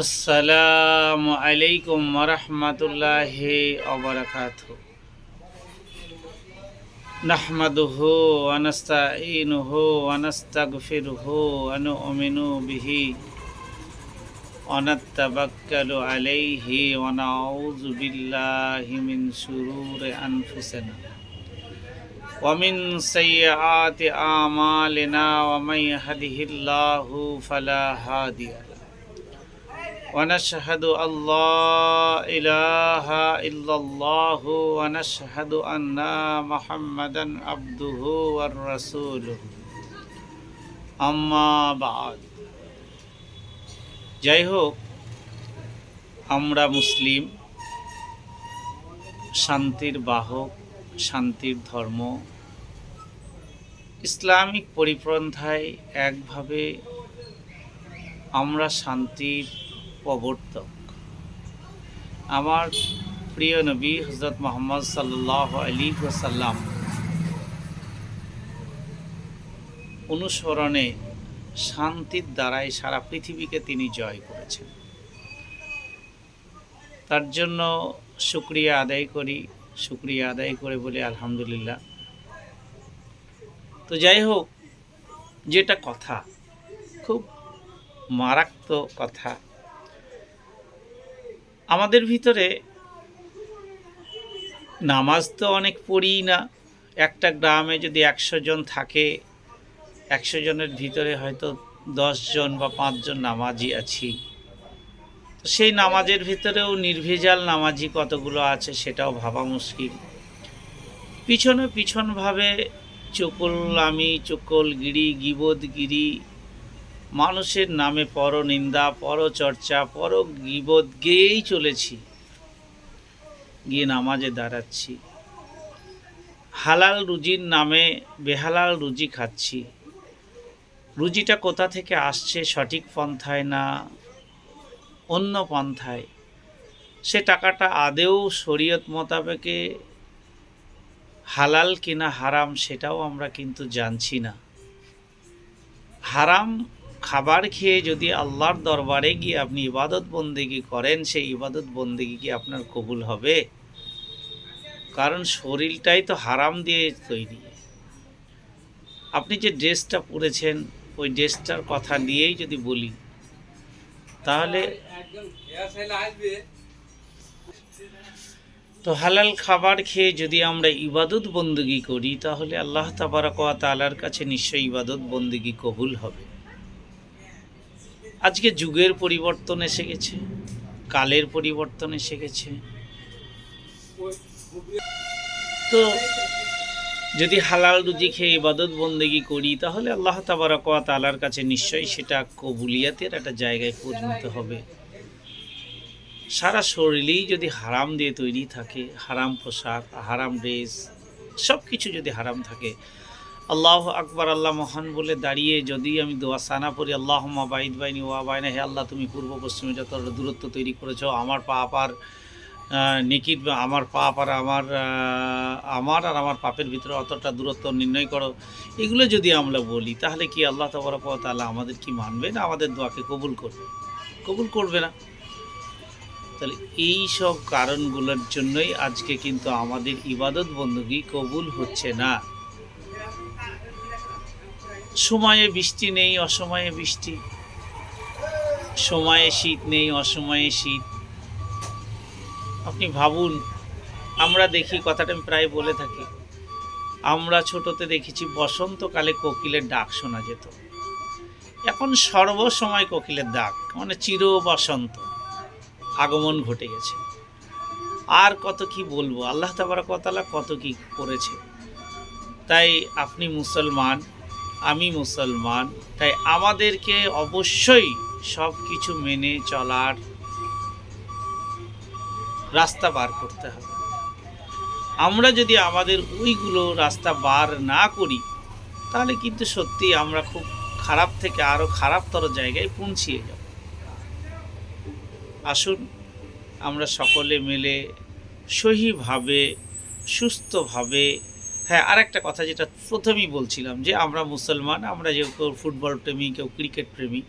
আসসালামু আলাইকুম ওরহমতুল্লাহ ওবরাকাত نحمده ونستعينه ونستغفره ونؤمن به ونتوكل عليه ونعوذ بالله من شرور أنفسنا ومن سيئات أعمالنا ومن يهده الله فلا هادي له له ونشهد أن لا إله إلا الله ونشهد أن محمدا عبده ورسوله أما بعد যাই হোক আমরা মুসলিম শান্তির বাহক শান্তির ধর্ম ইসলামিক পরিপন্থায় একভাবে আমরা শান্তির প্রবর্তক আমার প্রিয় নবী হজরত মোহাম্মদ সাল্লাহ আলী সাল্লাম অনুসরণে শান্তির দ্বারাই সারা পৃথিবীকে তিনি জয় করেছেন। তার জন্য শুক্রিয়া আদায় করি, শুক্রিয়া আদায় করে বলি আলহামদুলিল্লাহ। তো যাই হোক, যেটা কথা, খুব মারাত্মক কথা আমাদের ভিতরে নামাজ তো অনেক পড়ি না। একটা গ্রামে যদি একশো জন থাকে, একশো জনের ভিতরে হয়তো জন বা পাঁচজন নামাজি আছি। সেই নামাজের ভিতরেও নির্ভেজাল নামাজি কতগুলো আছে সেটাও ভাবা মুশকিল। পিছনে পিছনভাবে চকলামি চকলগিরি গিবদগিরি মানুষের নামে পরনিন্দা, পরচর্চা পর গিবদ গেয়েই চলেছি। গিয়ে নামাজে দাঁড়াচ্ছি। হালাল রুজির নামে বেহালাল রুজি খাচ্ছি। রুজিটা কোথা থেকে আসছে সঠিক পন্থায় না অন্য পন্থায়? সে টাকাটা আদেও শরীয়ত মোতাবেকে হালাল কিনা হারাম সেটাও আমরা কিন্তু জানছি না। হারাম খাবার খেয়ে যদি আল্লাহর দরবারে গিয়ে আপনি ইবাদত বন্দেগি করেন, সেই ইবাদত বন্দেগি কি আপনার কবুল হবে? কারণ শরীরটাই তো হারাম দিয়ে তৈরি। আপনি যে ড্রেসটা পরেছেন, ওই ড্রেসটার কথা নিয়েই যদি বলি, তাহলে তো হালাল খাবার খেয়ে যদি আমরা ইবাদত বন্দগি করি, তাহলে আল্লাহ তাবারক তালার কাছে নিশ্চয়ই ইবাদত বন্দগি কবুল হবে। আজকে যুগের পরিবর্তন এসে গেছে, কালের পরিবর্তন এসে গেছে। তো যদি হালাল রুজি খেয়ে ইবাদত বন্দেগি করি, তাহলে আল্লাহ তাবারক তালার কাছে নিশ্চয়ই সেটা কবুলিয়াতের একটা জায়গায় পরিণত হবে। সারা শরীরেই যদি হারাম দিয়ে তৈরি থাকে, হারাম পোশাক, হারাম ড্রেস সব কিছু যদি হারাম থাকে আল্লাহ আকবর, আল্লাহ মহান বলে দাঁড়িয়ে যদি আমি দোয়া সানা পড়ি আল্লাহ বাইদ বাইনি ওয়া বাইনা, হে আল্লাহ তুমি পূর্ব পশ্চিমে যত দূরত্ব তৈরি করেছ, আমার পাপ আর নিকিট আমার পাপ আর আমার আমার আর আমার পাপের ভিতরে অতটা দূরত্ব নির্ণয় করো। এগুলো যদি আমরা বলি, তাহলে কি আল্লাহ তবরক তাহলে আমাদের কি মানবে না আমাদের দোয়াকে কবুল করবে? কবুল করবে না। তাহলে এই সব কারণগুলোর জন্যই আজকে কিন্তু আমাদের ইবাদত বন্দী কবুল হচ্ছে না। সময়ে বৃষ্টি নেই, অসময়ে বৃষ্টি। সময়ে শীত নেই, অসময়ে শীত। আপনি ভাবুন, আমরা দেখি, কথাটা আমি প্রায় বলে থাকি। আমরা ছোটতে দেখেছি বসন্তকালে কোকিলের ডাক শোনা যেত। এখন সর্বসময় কোকিলের ডাক মানে চির বসন্ত। আগমন ঘটে গেছে। আর কত কি বলব? আল্লাহ তাবারকতালা কত কি করেছে? তাই আপনি মুসলমান আমি মুসলমান, তাই আমাদেরকে অবশ্যই সব কিছু মেনে চলার রাস্তা বার করতে হবে। আমরা যদি আমাদের ওইগুলো রাস্তা বার না করি, তাহলে কিন্তু সত্যি আমরা খুব খারাপ থেকে আরও খারাপতর জায়গায় পৌঁছিয়ে যাব। আসুন, আমরা সকলে মিলে সহিভাবে, সুস্থভাবে হ্যাঁ আর একটা কথা যেটা প্রথমেই বলছিলাম যে আমরা মুসলমান, আমরা যে কেউ ফুটবল প্রেমী, কেউ ক্রিকেট প্রেমী,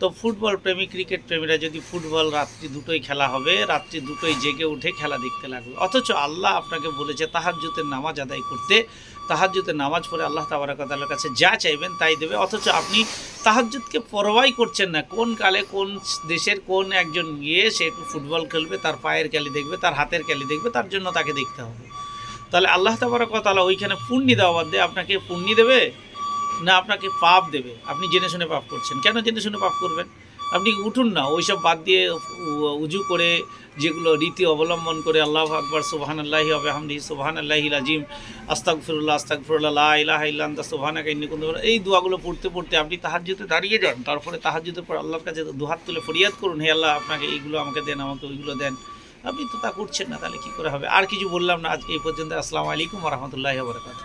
তো ফুটবল প্রেমী, ক্রিকেট প্রেমীরা যদি ফুটবল রাত্রি দুটোই খেলা হবে, রাত্রি দুটোই জেগে উঠে খেলা দেখতে লাগবে। অথচ আল্লাহ আপনাকে বলেছে তাহাজ্জুতের নামাজ আদায় করতে। তাহাজ্জুতের নামাজ পড়ে আল্লাহ তাবারাকাতালার কাছে যা চাইবেন তাই দেবে। অথচ আপনি তাহাজ্জুদকে পরোয়াই করছেন না। কোন কালে কোন দেশের কোন একজন গিয়ে সে একটু ফুটবল খেলবে, তার পায়ের ক্যালি দেখবে, তার হাতের ক্যালি দেখবে, তার জন্য তাকে দেখতে হবে। তাহলে আল্লাহ তাবারাকাতালা ওইখানে পুণ্যি দেওয়া বাদ দিয়ে। আপনাকে পুণ্যি দেবে না আপনাকে পাপ দেবে? আপনি জেনে শুনে পাপ করছেন। কেন জেনে শুনে পাপ করবেন? আপনি উঠুন না, ওইসব বাদ দিয়ে উজু করে যেগুলো রীতি অবলম্বন করে আল্লাহ আকবর সুবাহান আল্লাহি আবহামদি সুবাহান আল্লাহি আজিম আস্তাক ফিরুল্লাহ আস্তাক ফিরুল্লাহ ইলাহ ইন্নি কুন্তু এই দোয়াগুলো পড়তে পড়তে আপনি তাহাজ্জুদে দাঁড়িয়ে যান। তারপরে তাহাজ্জুদের পর আল্লাহর কাছে দুহাত তুলে ফরিয়াদ করুন, হে আল্লাহ আপনাকে এইগুলো আমাকে দেন, আমাকে ওইগুলো দেন। আপনি তো তা করছেন না, তাহলে কি করে হবে? আর কিছু বললাম না, আজ এই পর্যন্ত। আসসালামু আলাইকুম রহমতুল্লাহ বরকাত